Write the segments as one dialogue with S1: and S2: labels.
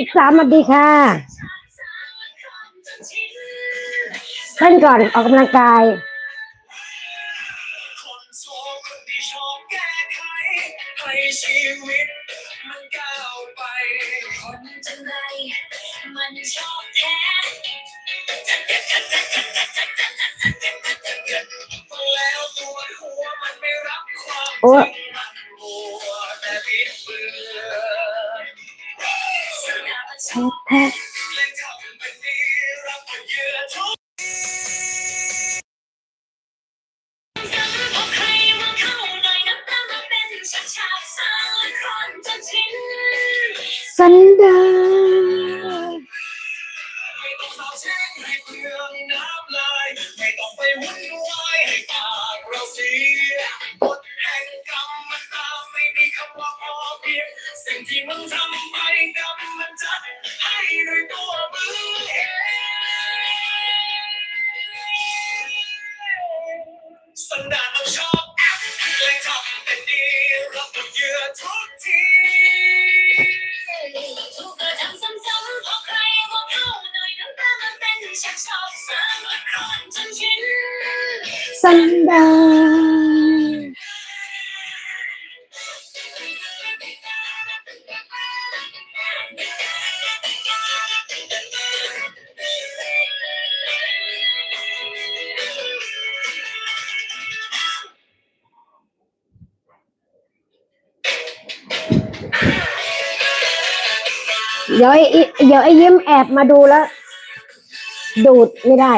S1: อีก
S2: สามสวัสดีค่ะเล่นก่อนออกกำลังกาย
S1: โซ่คนที่ชอบแก้ไขให้ชีวิตมันก้าวไป
S3: คนจังไรมันชอบแท้
S1: แล้วตัวหัวมันไม่รับความจริงมันมัวแต่บิดเบื
S3: ญา สัน
S2: ดาน
S1: เดี๋ยว
S2: ไอ้เดี๋ยวไอ้ยิ้มแอบมาดูแล้ว ดูดไม่ได้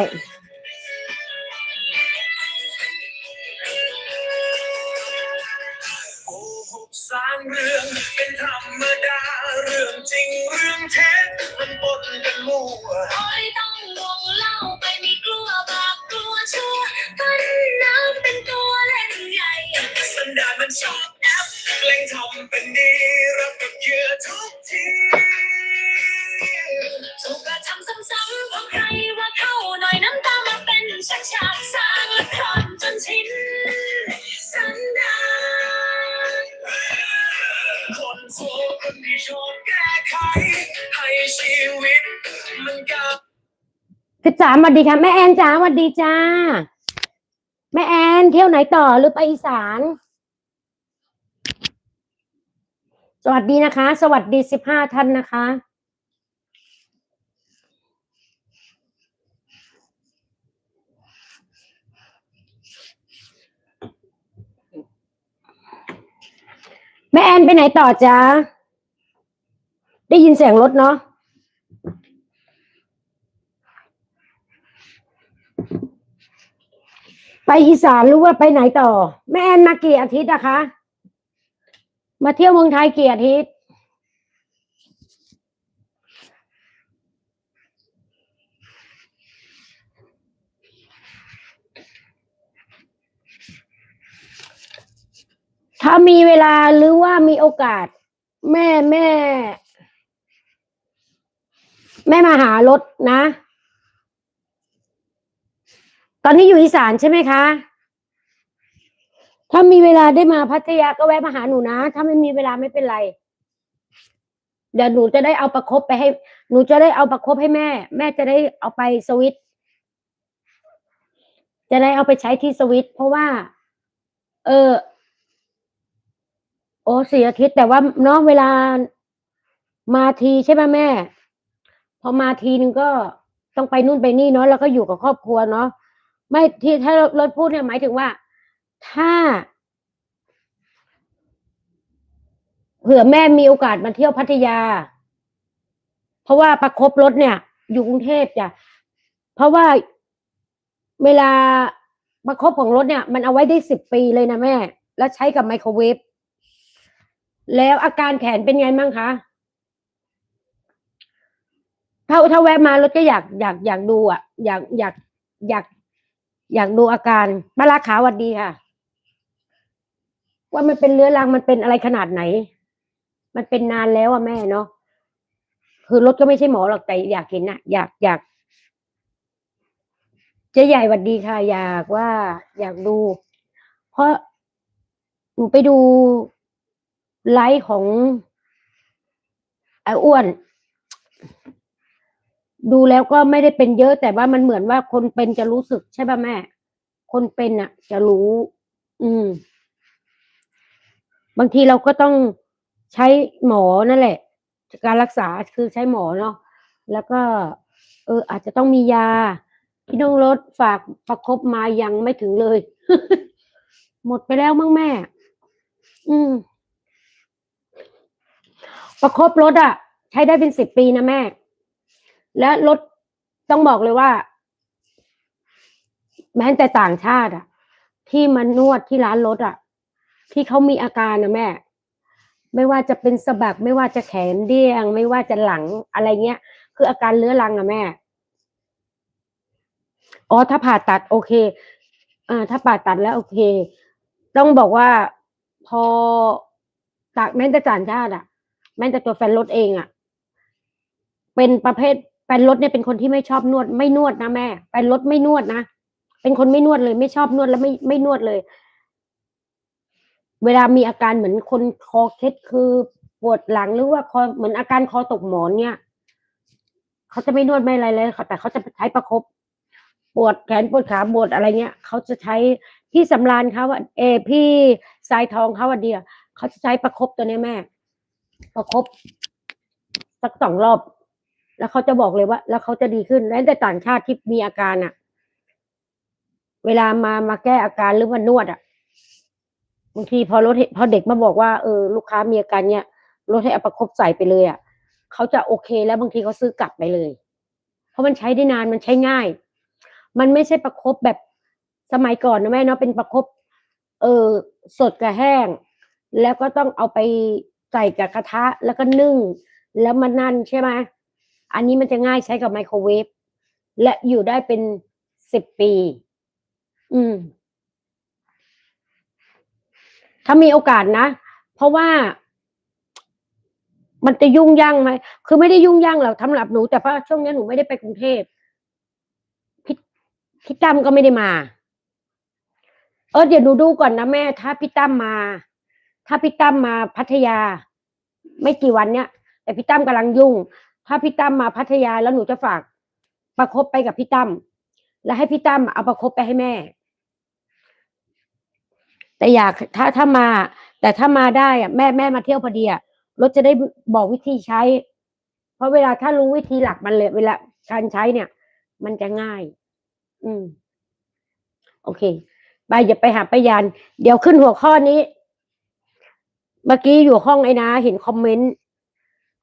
S3: คือจ๋า
S2: สวัสดีค่ะแม่แอนจ๋าสวัสดีจ้า แม่แอนเที่ยวไหนต่อหรือไปอีสาน สวัสดีนะคะ สวัสดีสิบห้าท่านนะคะ แม่แอนไปไหนต่อจ้าได้ยินเสียงรถเนาะ ไปอีสานหรือว่าไปไหนต่อ แม่แอนมากี่อาทิตย์อะคะ มาเที่ยวเมืองไทยกี่อาทิตย์ถ้ามีเวลาหรือว่ามีโอกาส แม่แม่ แม่มาหารถนะ ตอนนี้อยู่อีสานใช่ไหมคะ ถ้ามีเวลาได้มาพัทยาก็แวะมาหาหนูนะ ถ้าไม่มีเวลาไม่เป็นไร เดี๋ยวหนูจะได้เอาประคบไปให้ หนูจะได้เอาประคบให้แม่ แม่จะได้เอาไปสวิต จะได้เอาไปใช้ที่สวิต เพราะว่า เออ โอ้สี่อาทิตย์แต่ว่าเนาะเวลามาทีใช่ไหมแม่ พอมาทีนึงก็ต้องไปนู่นไปนี่เนาะแล้วก็อยู่กับครอบครัวเนาะ ไม่ที่ถ้าราเราพูดเนี่ยหมายถึงว่า ถ้า เผื่อแม่มีโอกาสมาเที่ยวพัทยา เพราะว่าประคบรถเนี่ย อยู่กรุงเทพจ้ะเพราะว่าเวลาประคบของรถเนี่ย มันเอาไว้ได้สิบปีเลยนะแม่ แล้วใช้กับไมโครเวฟแล้วอาการแขนเป็นไงมั่งคะถ้าถ้าแวะมารถก็อยากอยากอยากดูอะ อยากอยากอยาก อยากดูอาการปลาขาหวัดดีค่ะ ว่ามันเป็นเรื้อรังมันเป็นอะไรขนาดไหน มันเป็นนานแล้วอะแม่เนาะคือรถก็ไม่ใช่หมอหรอกแต่อยากเห็นอะอยากอยากเจ๊ใหญ่หวัดดีค่ะ อยากว่า อยากดู เพราะหนูไปดูไลฟ์ของไอ้อ้วน ดูแล้วก็ไม่ได้เป็นเยอะแต่ว่ามันเหมือนว่าคนเป็นจะรู้สึกใช่ป่ะแม่ คนเป็นอะจะรู้ อืม บางทีเราก็ต้องใช้หมอนั่นแหละ การรักษาคือใช้หมอเนาะแล้วก็ เออ อาจจะต้องมียาพี่น้องรถฝากประคบมายังไม่ถึงเลย หมดไปแล้วมั้งแม่ อืม ประคบรถอะใช้ได้เป็นสิบปีนะแม่ และรถต้องบอกเลยว่า แม้แต่ต่างชาติอะที่มานวดที่ร้านรถอะที่เขามีอาการนะแม่ ไม่ว่าจะเป็นสะบักไม่ว่าจะแขนเดี้ยง ไม่ว่าจะหลังอะไรเงี้ย คืออาการเรื้อรังอะแม่อ๋อถ้าผ่าตัดโอเค อ่า ถ้าผ่าตัดแล้วโอเค ต้องบอกว่าพอจากแม้แต่ต่างชาติอะแม้แต่ตัวแฟนรถเองอะเป็นประเภท นรถเนี่ยเป็นคนที่ไม่ชอบนวด ไม่นวดนะแม่แฟนรถไม่นวดนะเป็นคนไม่นวดเลย ไม่ชอบนวดแล้วไม่ไม่นวดเลย เวลามีอาการเหมือนคนคอเคล็ดคือปวดหลังหรือว่าคอเหมือนอาการคอตกหมอนเนี่ยเขาจะไม่นวดไม่อะไรเลยแต่เขาจะใช้ประคบปวดแขนปวดขาปวดอะไรเงี้ยเขาจะใช้พี่สำรานเขาอะเอ พี่สายทองเขาอะเดียเขาจะใช้ประคบตัวเนี้ยแม่ ประคบสักสองรอบ แล้วเขาจะบอกเลยว่า แล้วเขาจะดีขึ้นแล้วแต่ต่างชาติที่มีอาการอะเวลามามาแก้อาการหรือมานวดอะบางทีพอรถพอเด็กมาบอกว่าเออลูกค้ามีอาการเนี้ยรถให้อประคบใส่ไปเลยอะเขาจะโอเคแล้วบางทีเขาซื้อกลับไปเลย เพราะมันใช้ได้นานมันใช้ง่าย มันไม่ใช่ประคบแบบสมัยก่อนนะแม่เนาะเป็นประคบเออสดกับแห้ง แล้วก็ต้องเอาไปใส่กับกระทะแล้วก็นึ่ง แล้วมันนั่นใช่ไหม อันนี้มันจะง่ายใช้กับไมโครเวฟและอยู่ได้เป็นสิบปี อืม ถ้ามีโอกาสนะ เพราะว่ามันจะยุ่งยั่งไหม คือไม่ได้ยุ่งยั่งหรอกสำหรับหนู แต่เพราะช่วงนี้หนูไม่ได้ไปกรุงเทพพี่พี่ตั้มก็ไม่ได้มา เออเดี๋ยวหนูดูก่อนนะแม่ ถ้าพี่ตั้มมา ถ้าพี่ตั้มมาพัทยา ไม่กี่วันเนี้ยแต่พี่ตั้มกำลังยุ่ง ถ้าพี่ตั้มมาพัทยาแล้วหนูจะฝากประคบไปกับพี่ตั้มแล้วให้พี่ตั้มเอาประคบไปให้แม่ แต่อยากถ้าถ้ามา แต่ถ้ามาได้อะแม่แม่มาเที่ยวพอดีอะรถจะได้บอกวิธีใช้ เพราะเวลาถ้ารู้วิธีหลักมันเลย เวลาการใช้เนี่ย มันจะง่าย อืม โอเคไปอย่าไปหาไปยาน เดี๋ยวขึ้นหัวข้อนี้ เมื่อกี้อยู่ห้องไอ้นะ เห็นคอมเมนต์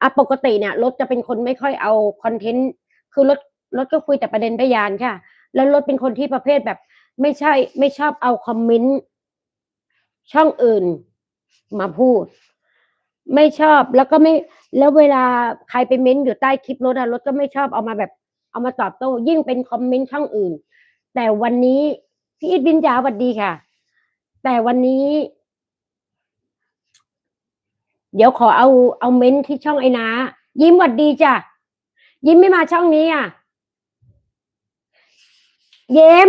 S2: อะปกติเนี่ยรถจะเป็นคนไม่ค่อยเอาคอนเทนต์คือรถรถก็คุยแต่ประเด็นพยานค่ะ แล้วรถเป็นคนที่ประเภทแบบ ไม่ใช่ไม่ชอบเอาคอมเมนต์ช่องอื่นมาพูด ไม่ชอบแล้วก็ไม่แล้วเวลาใครไปเม้นต์อยู่ใต้คลิปรถอะรถก็ไม่ชอบเอามาแบบ เอามาตอบโต้ยิ่งเป็นคอมเมนต์ช่องอื่น แต่วันนี้พี่อิดบินจ๋าสวัสดีค่ะ แต่วันนี้ เดี๋ยวขอเอาเอาเม้นท์ที่ช่องไอ้นายิ้มหวัดดีจ้ะยิ้มไม่มาช่องนี้อะเย้ม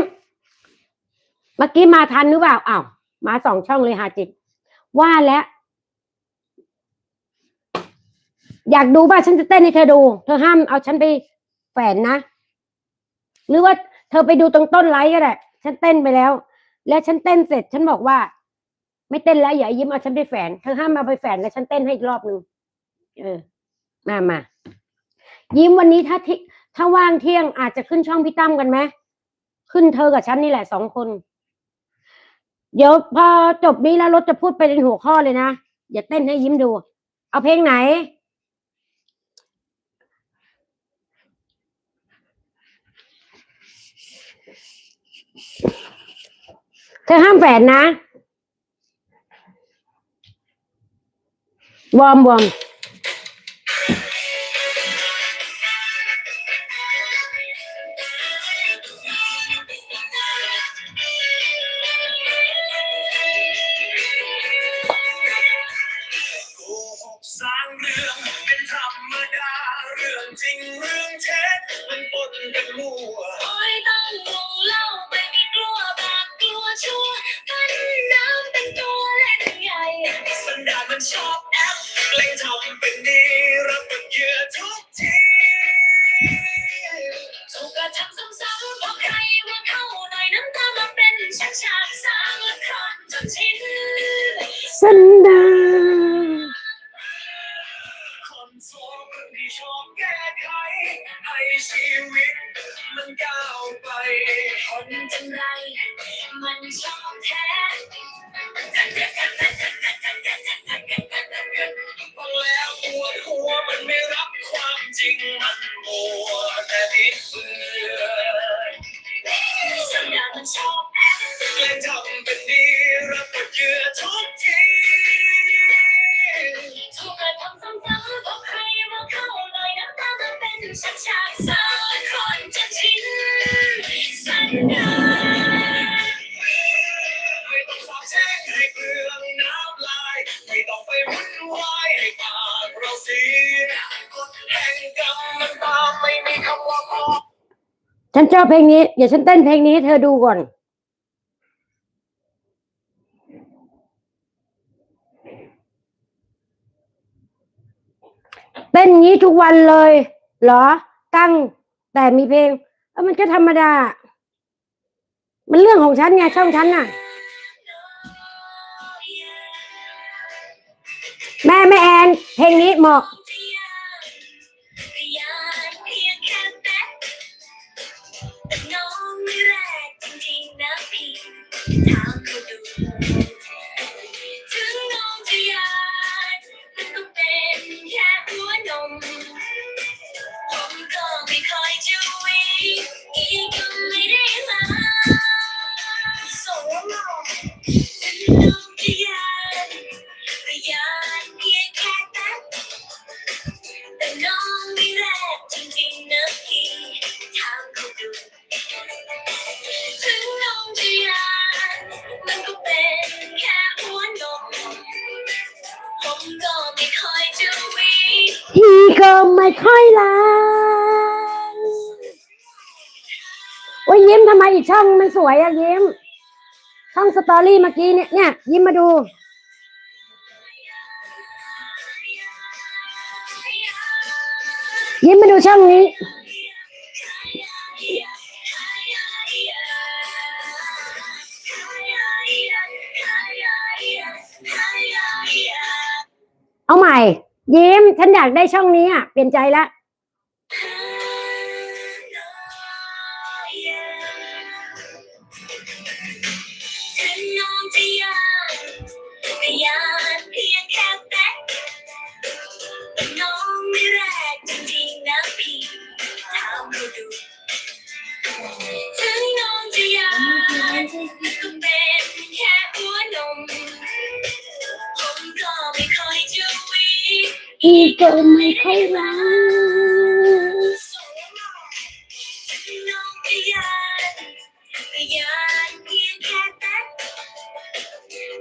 S2: เมื่อกี้มาทันหรือเปล่าอ้าวมาสองช่องเลยหาจิต ว่าแล้ว อยากดูป่ะฉันจะเต้นให้เธอดู เธอห้ามเอาฉันไปแฝนนะ หรือว่าเธอไปดูตรงต้นไลฟ์ก็ได้ฉันเต้นไปแล้ว แล้วฉันเต้นเสร็จ ฉันบอกว่า ไม่เต้นแล้วอย่ายิ้มเอาฉันไปแฝนเธอห้ามเอาไปแฝนแล้วฉันเต้นให้อีกรอบหนึ่งเออ มามายิ้มวันนี้ถ้าที่ถ้าว่างเที่ยงอาจจะขึ้นช่องพี่ตั้มกันไหมขึ้นเธอกับฉันนี่แหละสองคน เดี๋ยวพอจบนี้แล้วรถจะพูดไปในหัวข้อเลยนะอย่าเต้นให้ยิ้มดู เอาเพลงไหน เธอห้ามแฝนนะ วอ อ
S1: บเพ
S2: ลงนี้ เดี๋ยวฉันเต้นเพลงนี้ให้เธอดูก่อน เต้นงี้ทุกวันเลย เหรอ ตั้งแต่มีเพลงเอ้ามันก็ธรรมดา มันเรื่องของฉันไงช่องฉันน่ะ แม่แม่แอน เพลงนี้เหมาะ
S3: ยิ้ม
S2: ทำไมอีกช่องมันสวยอะยิ้ม ช่องสตอรี่เมื่อกี้เนี่ยเนี่ย ยิ้มมาดู ยิ้มมาดูช่องนี้ เอาใหม่ ยิ้ม ฉันอยากได้ช่องนี้อะ เปลี่ยนใจ
S3: และ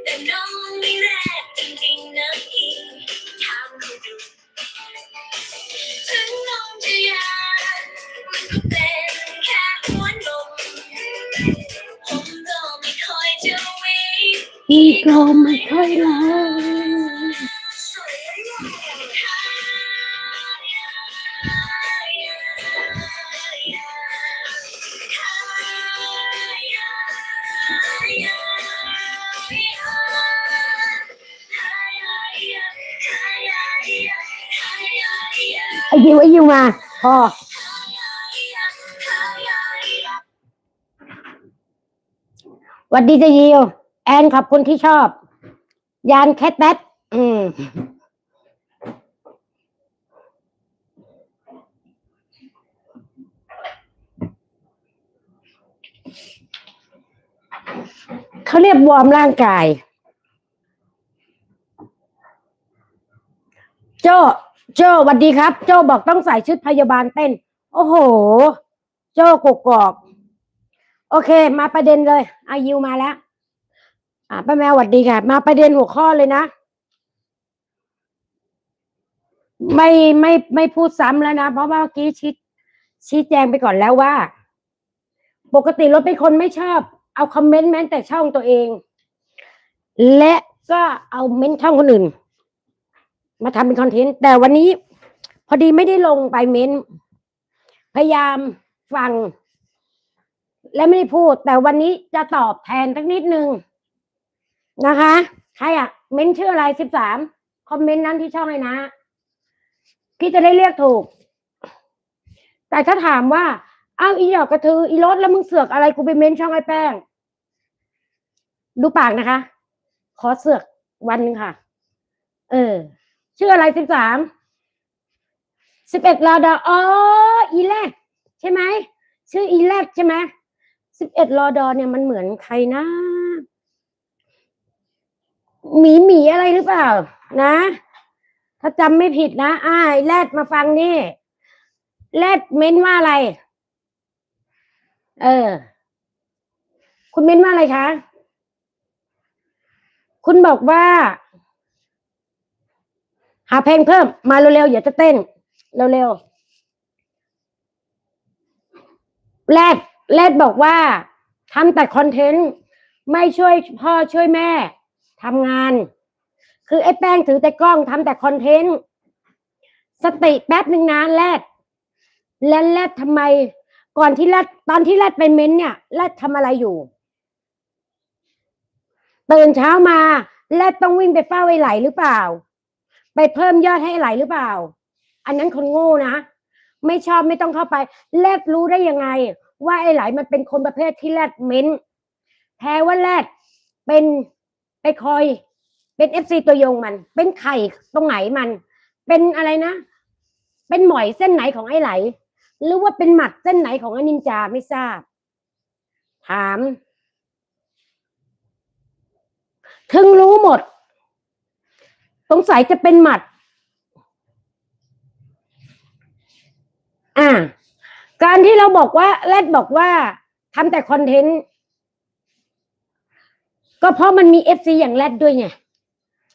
S3: ต่น้องไม่แรกจริงๆนะพี่ถามเขาดูถึงน้องจะยากมันก็เป็นแค่หัวนมผมก็ไม่ค่อยจะวิ
S2: พี่ก็ พ่อวัดดีเจะยิวแอนขอบคุณที่ชอบ ยานแคทแบทอืมเขาเรียกวอร์มร่างกาย โจ โจหวัดดีครับ โจบอกต้องใส่ชุดพยาบาลเต้น โอ้โห โจกกอก โอเค มาประเด็นเลยอายิวมาแล้ว อ่าป้าแมวหวัดดีค่ะ มาประเด็นหัวข้อเลยนะ ไม่ไม่ไม่พูดซ้ำแล้วนะ เพราะว่าเมื่อกี้ชี้ชี้แจงไปก่อนแล้วว่า ปกติรถเป็นคนไม่ชอบ เอาคอมเมนต์แม้แต่ช่องตัวเอง และก็เอาเม้นต์ช่องคนอื่น มาทำเป็นคอนเทนต์ แต่วันนี้ พอดีไม่ได้ลงไปเม้นต์พยายามฟัง และไม่ได้พูด แต่วันนี้จะตอบแทนสักนิดนึงนะคะ ใครอะเม้นชื่ออะไรสิบสามคอมเมนต์นั้นที่ช่องเลยนะพี่จะได้เรียกถูก แต่ถ้าถามว่าอ้าวอีหยอกกระทืออีรถแล้วมึงเสือกอะไรกูไปเม้นช่องไอ้แป้ง ดูปากนะคะ ขอเสือกวันหนึงค่ะ เออ ชื่ออะไรสิบสามสิบเอ็ดลาดาอ๋ออีแรดใช่ไหมชื่ออีแรดใช่ไหมสิบเอ็ดรอดอเนี่ยมันเหมือนใครนะหมีหมีอะไรหรือเปล่า นะ ถ้าจำไม่ผิดนะอ้ายแรดมาฟังนี่แรดเม้นว่าอะไร เออ คุณเม้นว่าอะไรคะ คุณบอกว่า หาเพลงเพิ่ม มาเร็วๆอย่าจะเต้น เร็วๆแรดแรดบอกว่าทำแต่คอนเทนต์ ไม่ช่วยพ่อช่วยแม่ทำงาน คือไอ้แป้งถือแต่กล้องทำแต่คอนเทนต์ สติแป๊บหนึ่งนะแรดแล้วแรดทำไม ก่อนที่แรดตอนที่แรดไปเม้นเนี่ยแรดทำอะไรอยู่ตื่นเช้ามาแรดต้องวิ่งไปเฝ้าไอ้ไหลหรือเปล่า ไปเพิ่มยอดให้ไหลหรือเปล่า อันนั้นคนโง่นะ ไม่ชอบไม่ต้องเข้าไป แรดรู้ได้ยังไง ว่าไอ้ไหลมันเป็นคนประเภทที่แรดเม้นแท้ว่าแรดเป็นไปคอย เป็นเอฟซีตัวยงมัน เป็นไข่ตรงไหนมัน เป็นอะไรนะ เป็นหมอยเส้นไหนของไอ้ไหล หรือว่าเป็นหมัดเส้นไหนของอนินจาไม่ทราบ ถาม ถึงรู้หมด สงสัยจะเป็นหมัด อ่า การที่เราบอกว่าแรดบอกว่าทำแต่คอนเทนต์ ก็เพราะมันมีเอฟซีอย่างแรดด้วยไง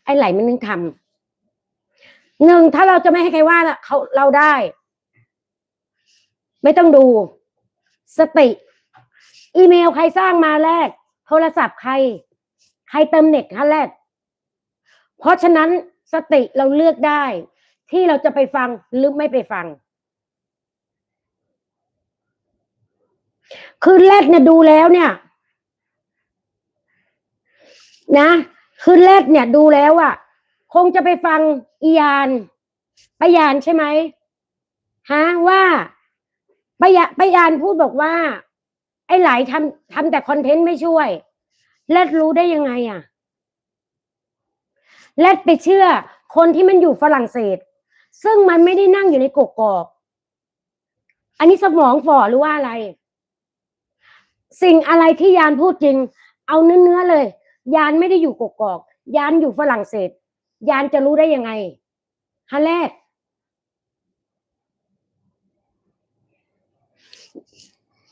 S2: ไอ้ไหลมันนึงทำหนึ่งถ้าเราจะไม่ให้ใครว่าเขาเราได้ ไม่ต้องดู สติ อีเมลใครสร้างมาแรก โทรศัพท์ใคร ใครเติมเน็ตคะแรก เพราะฉะนั้นสติเราเลือกได้ ที่เราจะไปฟังหรือไม่ไปฟัง คืนแรกเนี่ยดูแล้วเนี่ย นะคืนแรกเนี่ยดูแล้วอะ่ะ คงจะไปฟังอียานปยานใช่ไหมฮะว่าปยะปยานพูดบอกว่า ไอ้หลายทำทำแต่คอนเทนต์ไม่ช่วย แรดรู้ได้ยังไงอะ่ะ แรดไปเชื่อคนที่มันอยู่ฝรั่งเศส ซึ่งมันไม่ได้นั่งอยู่ในกกอก อันนี้สมองฝ่อหรือว่าอะไร สิ่งอะไรที่ยานพูดจริง เอาเนื้อๆเลย ยานไม่ได้อยู่กกอก ยานอยู่ฝรั่งเศส ยานจะรู้ได้ยังไงฮะแรก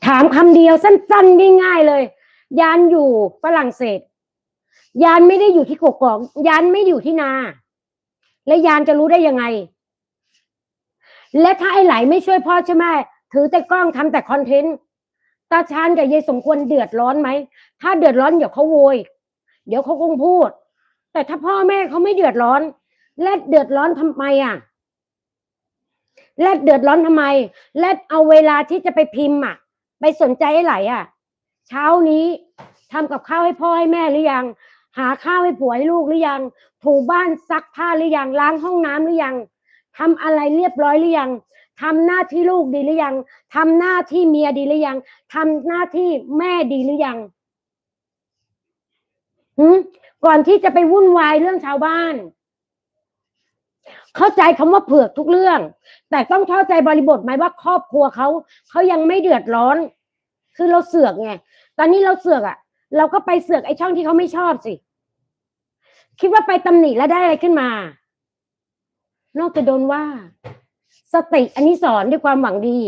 S2: ถามคำเดียวสั้นๆง่ายๆเลย ยานอยู่ฝรั่งเศส ยานไม่ได้อยู่ที่กกอกยานไม่อยู่ที่นา และยานจะรู้ได้ยังไง และถ้าไอ้ไหลไม่ช่วยพ่อใช่ไหมถือแต่กล้องทำแต่คอนเทนต์ตาชานกับยายสมควรเดือดร้อนไหมถ้าเดือดร้อนเดี๋ยวเขาโวย เดี๋ยวเขาคงพูด แต่ถ้าพ่อแม่เขาไม่เดือดร้อน และเดือดร้อนทำไมอะและเดือดร้อนทำไม และเอาเวลาที่จะไปพิมพ์อะ ไปสนใจไอ้ไหลอะ เช้านี้ทำกับข้าวให้พ่อให้แม่หรือยัง หาข้าวให้ผัวให้ลูกหรือยัง ถูบ้านซักผ้าหรือยัง ล้างห้องน้ำหรือยังทำอะไรเรียบร้อยหรือยังทำหน้าที่ลูกดีหรือยังทำหน้าที่เมียดีหรือยังทำหน้าที่แม่ดีหรือยังหืมก่อนที่จะไปวุ่นวายเรื่องชาวบ้าน เข้าใจคำว่าเผือกทุกเรื่อง แต่ต้องเข้าใจบริบทไหมว่าครอบครัวเขาเขายังไม่เดือดร้อน คือเราเสือกไง ตอนนี้เราเสือกอะ่ะ เราก็ไปเสือกไอ้ช่องที่เขาไม่ชอบสิ คิดว่าไปตำหนิแล้วได้อะไรขึ้นมา นอกจากโดนว่า สติอันนี้สอนด้วยความหวังดี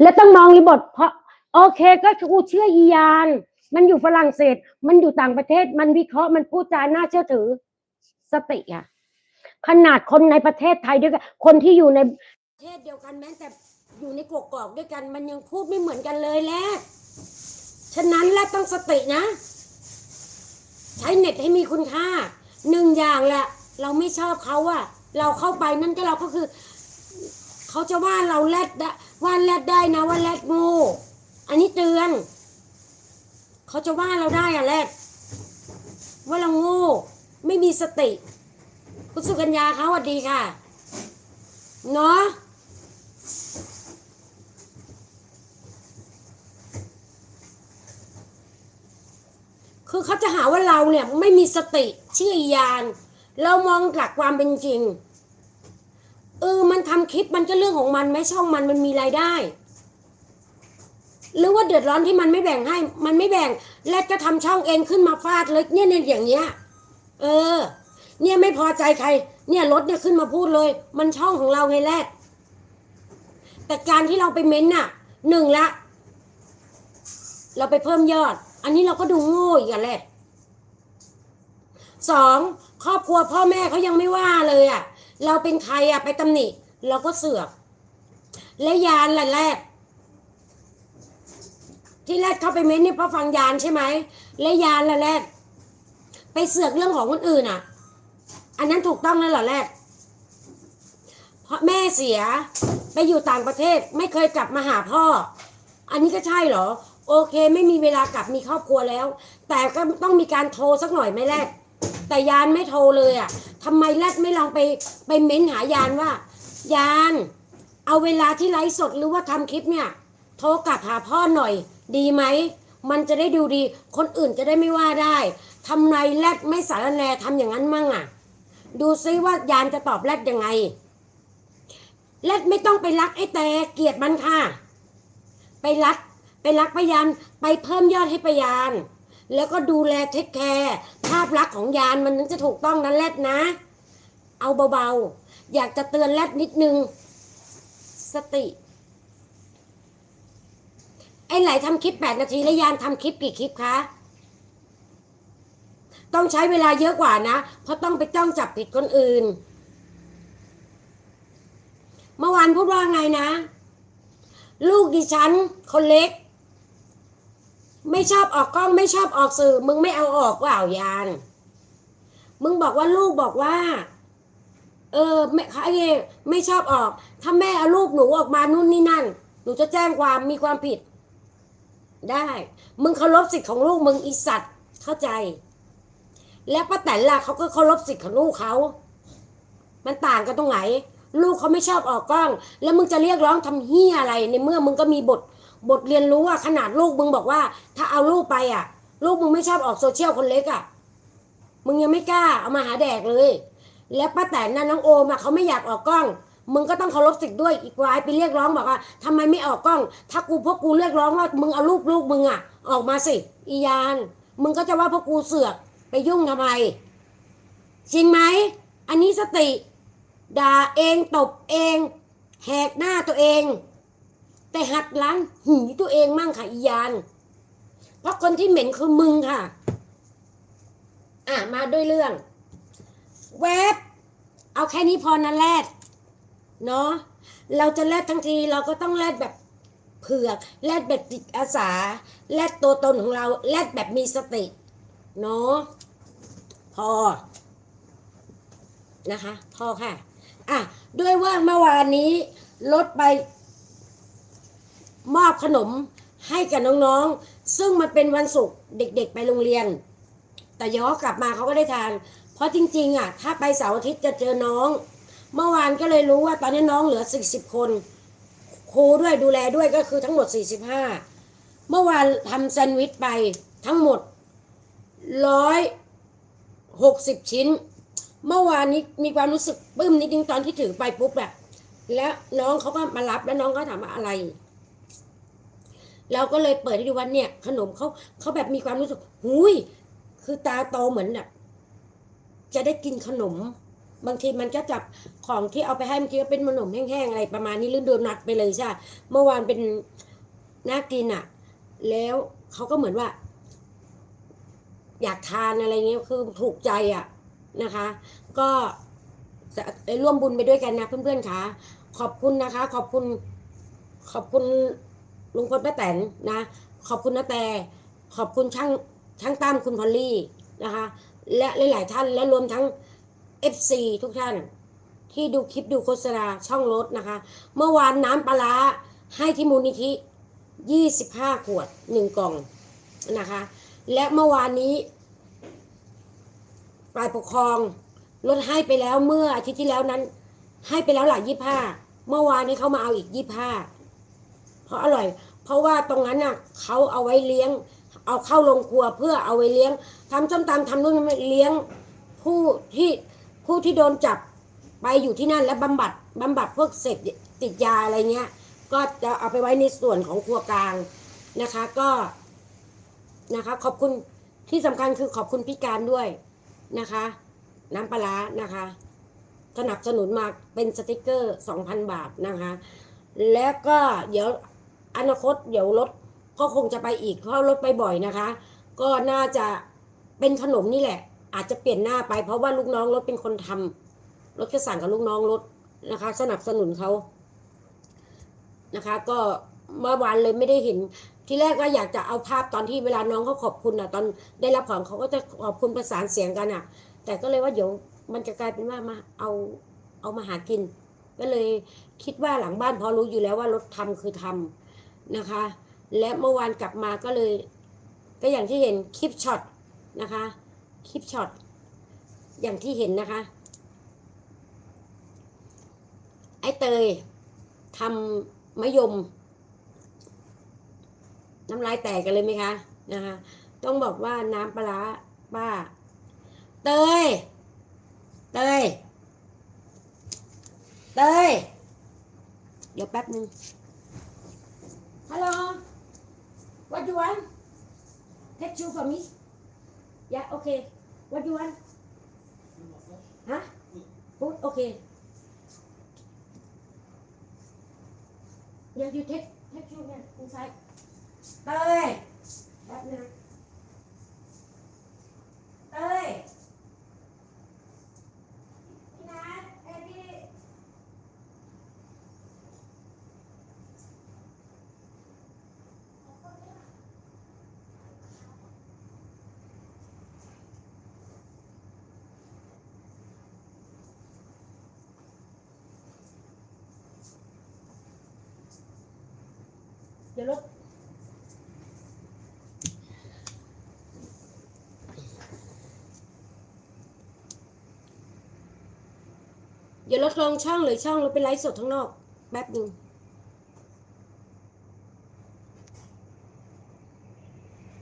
S2: และต้องมองริบท เพราะ โอเคก็กูเชื่ออียาน มันอยู่ฝรั่งเศส มันอยู่ต่างประเทศ มันวิเคราะห์มันพูดจาน่าเชื่อถือ สติอะขนาดคนในประเทศไทยด้วยกันคนที่อยู่ในประเทศเดียวกันแม้แต่อยู่ในกกอกด้วยกัน มันยังพูดไม่เหมือนกันเลยแหละ ฉะนั้นแล้วต้องสตินะ ใช้เน็ตให้มีคุณค่าหนึ่งอย่างแหละ เราไม่ชอบเขาอะเราเข้าไปนั่นก็เราก็คือ เขาจะว่าเราแรดได้ว่าแรดได้นะว่าแรดโง่อันนี้เตือนเขาจะว่าเราได้อะแรดว่าเราโง่ ไม่มีสติ คุณสุกัญญาเขาสวัสดีค่ะ เนาะ คือเขาจะหาว่าเราเนี่ยไม่มีสติเชื่อยาน เรามองหลักความเป็นจริง เออมันทำคลิปมันก็เรื่องของมันไม่ช่องมันมันมีรายได้ หรือว่าเดือดร้อนที่มันไม่แบ่งให้ มันไม่แบ่ง แล้วก็ทำช่องเองขึ้นมาฟาดเลยเนี่ยเนี่ยอย่างเงี้ย เออ เนี่ยไม่พอใจใคร เนี่ยรถเนี่ยขึ้นมาพูดเลย มันช่องของเราไงแรกแต่การที่เราไปเม้นน่ะหนึ่งละ เราไปเพิ่มยอด อันนี้เราก็ดูโง่อีกแหละสองครอบครัวพ่อแม่เขายังไม่ว่าเลยอะเราเป็นใครอะไปตำหนิ เราก็เสือก และยานละแรก ที่แรกเข้าไปเม้นเนี่ยเพราะฟังยานใช่ไหมและยานละแรก ไปเสือกเรื่องของคนอื่นอะอันนั้นถูกต้องแล้วเหรอแรกเพราะแม่เสียไปอยู่ต่างประเทศไม่เคยกลับมาหาพ่อ อันนี้ก็ใช่เหรอ โอเค ไม่มีเวลากลับมีครอบครัวแล้ว แต่ก็ต้องมีการโทรสักหน่อยไหมแรก แต่ยานไม่โทรเลยอะทำไมแรกไม่ลองไปไปเม้นหายานว่า ยาน เอาเวลาที่ไลฟ์สดหรือว่าทำคลิปเนี่ย โทรกลับหาพ่อหน่อย ดีไหมมันจะได้ดูดี คนอื่นจะได้ไม่ว่าได้ทำไมแรกไม่สารแนทำอย่างนั้นมั่งอะ ดูซิว่ายานจะตอบแรดยังไงแรดไม่ต้องไปรักไอ้แต่เกลียดมันค่ะ ไปรัก ไปรักพยานไปเพิ่มยอดให้พยาน แล้วก็ดูแลเทคแคร์ภาพลักษณ์ของยานมันถึงจะถูกต้องนะแรดนะ เอาเบาๆ อยากจะเตือนแรดนิดนึง สติ ไอ้ไหลทำคลิปแปดนาทีแล้วยานทำคลิปกี่คลิปคะต้องใช้เวลาเยอะกว่านะ เพราะต้องไปจ้องจับผิดคนอื่น เมื่อวานพูดว่าไงนะ ลูกดิฉันคนเล็ก ไม่ชอบออกกล้องไม่ชอบออกสื่อ มึงไม่เอาออกว่าเอายานมึงบอกว่าลูกบอกว่า เออไม่ใครไม่ชอบออก ถ้าแม่เอาลูกหนูออกมานู่นนี่นั่น หนูจะแจ้งความมีความผิด ได้ มึงเคารพสิทธิ์ของลูกมึงอีสัตว์ เข้าใจ แล้วป้าแตนล่ะเขาก็เคารพสิทธิ์ของลูกเขา มันต่างกันตรงไหน ลูกเขาไม่ชอบออกกล้อง แล้วมึงจะเรียกร้องทำเฮียอะไรในเมื่อมึงก็มีบท บทเรียนรู้อะขนาดลูกมึงบอกว่า ถ้าเอาลูกไปอะลูกมึงไม่ชอบออกโซเชียลคนเล็กอะมึงยังไม่กล้าเอามาหาแดกเลย แล้วป้าแตนน่ะน้องโอมอะเขาไม่อยากออกกล้อง มึงก็ต้องเคารพสิทธิ์ด้วยอีกวายไปเรียกร้องบอกว่าทำไมไม่ออกกล้อง ถ้ากูพวกกูเรียกร้องว่ามึงเอาลูกลูกมึงอะออกมาสิอียาน มึงก็จะว่าพวกกูเสือกไปยุ่งทำไมจริงไหมอันนี้สติ ด่าเองตบเอง แหกหน้าตัวเอง แต่หัดล้างหีตัวเองมั่งค่ะอียาน เพราะคนที่เหม็นคือมึงค่ะ อะมาด้วยเรื่องเว็บเอาแค่นี้พอนะแรดเนาะเราจะแลดทั้งทีเราก็ต้องแลดแบบเผือกแลดแบบจิตอาสาแลดตัวตนของเราแลดแบบมีสติเนาะพอนะคะ พอค่ะ อะ ด้วยว่าเมื่อวานนี้ลดไป มอบขนมให้กับน้องๆ ซึ่งมันเป็นวันศุกร์เด็กๆ ไปโรงเรียน แต่ย้อนกลับมาเขาก็ได้ทาน เพราะจริงๆอะถ้าไปเสาร์อาทิตย์จะเจอน้อง เมื่อวานก็เลยรู้ว่าตอนนี้น้องเหลือ 40 คนครูด้วยดูแลด้วยก็คือทั้งหมด 45 เมื่อวานทำแซนด์วิชไปทั้งหมด 160 ชิ้น เมื่อวานนี้มีความรู้สึกปลื้มนิดนึงตอนที่ถือไปปุ๊บอะแล้วน้องเขาก็มารับแล้วน้องก็ถามว่าอะไร เราก็เลยเปิดให้ดูว่าเนี่ย ขนมเขาเขาแบบมีความรู้สึกหุยคือตาโตเหมือนแบบจะได้กินขนม บางทีมันก็จับของที่เอาไปให้บางทีก็เป็นขนมแห้งๆอะไรประมาณนี้หรือโดนัทไปเลยใช่เมื่อวานเป็นน่ากินอะแล้วเขาก็เหมือนว่า อยากทานอะไรเงี้ยคือถูกใจอะนะคะ ก็จะร่วมบุญไปด้วยกันนะเพื่อนๆค่ะขอบคุณนะคะ ขอบคุณขอบคุณ ลุงพลป้าแตนนะ ขอบคุณนาแต่ขอบคุณช่างช่างตั้มคุณพอลลี่นะคะ และหลาย ๆ ท่านและรวมทั้ง FC ทุกท่าน ที่ดูคลิปดูโฆษณาช่องรถนะคะ เมื่อวานน้ำปลาให้ที่มูลนิธิ 25 ขวด 1 กล่องนะคะ และเมื่อวานนี้ฝ่ายปกครองลดให้ไปแล้วเมื่ออาทิตย์ที่แล้วนั้น ให้ไปแล้วหลายยี่ห้าเมื่อวานนี้เขามาเอาอีกยี่ห้า ราะอร่อย เพราะว่าตรงนั้นน่ะเขาเอาไว้เลี้ยง เอาเข้าโรงครัวเพื่อเอาไว้เลี้ยงทำส้มตำทำนู่นเลี้ยงผู้ที่ผู้ที่โดนจับไปอยู่ที่นั่นและบำบัดบำบัดพวกเสพติดยาอะไรเงี้ย ก็จะเอาไปไว้ในส่วนของครัวกลางนะคะก็นะคะขอบคุณที่สำคัญคือขอบคุณพี่การด้วยนะคะ น้ำปลาร้านะคะ สนับสนุนมาเป็นสติกเกอร์ 2,000 บาทนะคะ แล้วก็เดี๋ยว อนาคตเดี๋ยวรถก็คงจะไปอีกเพราะรถไปบ่อยนะคะ ก็น่าจะเป็นขนมนี่แหละ อาจจะเปลี่ยนหน้าไปเพราะว่าลูกน้องรถเป็นคนทำรถก็สั่งกับลูกน้องรถนะคะ สนับสนุนเขานะคะ ก็เมื่อวานเลยไม่ได้เห็นที่แรกก็อยากจะเอาภาพตอนที่เวลาน้องเขาขอบคุณอะ ตอนได้รับของเขาก็จะขอบคุณประสานเสียงกันอะ แต่ก็เลยว่าเดี๋ยวมันจะกลายเป็นว่ามาเอาเอามาหากิน ก็เลยคิดว่าหลังบ้านพอรู้อยู่แล้วว่ารถทำคือทำ นะคะ และเมื่อวานกลับมาก็เลย ก็อย่างที่เห็นคลิปช็อตนะคะ คลิปช็อตอย่างที่เห็นนะคะ ไอเตยทำมะยม น้ำลายแตกกันเลยไหมคะนะคะ ต้องบอกว่าน้ำปลาร้าป้า เตย เตย เตย เดี๋ยวแป๊บหนึ่ง Hello. What do you want? Take two for me. Yeah, okay. What do you want? Huh? Food? Okay. Yeah, you take take two inside. Bye. That minute. เดี๋ยวราลงช่องหรือช่องเราไปไลฟ์สดข้างนอกแป๊บหนึ่ง